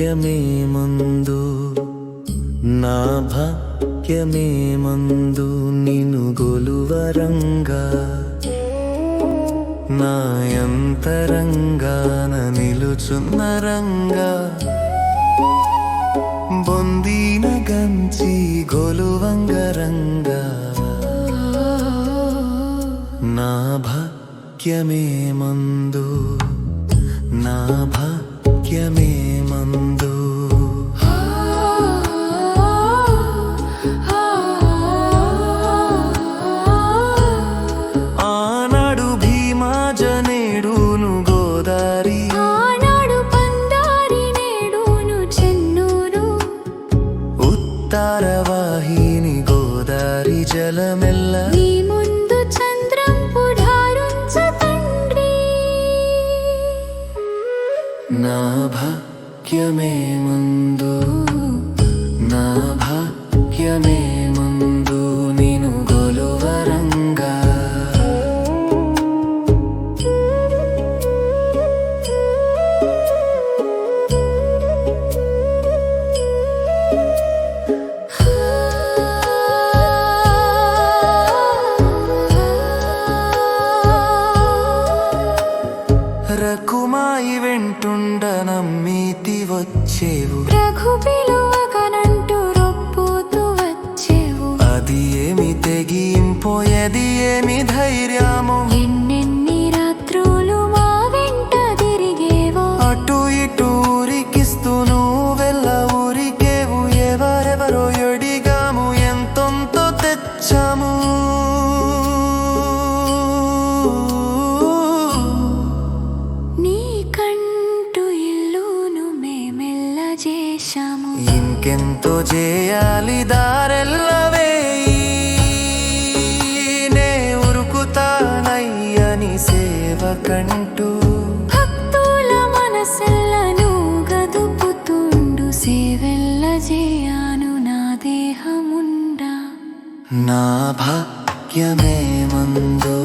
భాగ్యమే మందు నా భాగ్యమే మందు నిన్ను గొలువరంగా నా యంతరంగాన నిలుచున్న రంగా బొందీన గంచి గొలువంగరంగా నా భాగ్యమే మందు నా భాగ్యమే జలమెల్ల నీ ముందు చంద్రం పుఢారుంచ తండ్రి నా భాగ్యమే ముందు నా భాగ్యమే వెంటుండ నమ్మీతి వచ్చేవు రఘు పిలువకనంటూ రొప్పుతూ వచ్చేవు. అది ఏమి తెగింపో అది ఏమి ధైర్యమో? ఎన్నెన్ని రాత్రులు మా వెంట తిరిగేవో? అటు ఇటు ఊరికిస్తూ నువ్వెల్ల ఊరికేవు. ఎవరెవరో ఎడిగాము ఎంతొంతో తెచ్చాము? ఇంకెంతో చేయాలి దారెల్లవేయి నే ఉరుకుతానయ్యని సేవకంటూ. భక్తుల మనసెల్లను గదుపుతుండు సేవెల్ల చేయను నా దేహముండా. నా భాగ్యమే మందు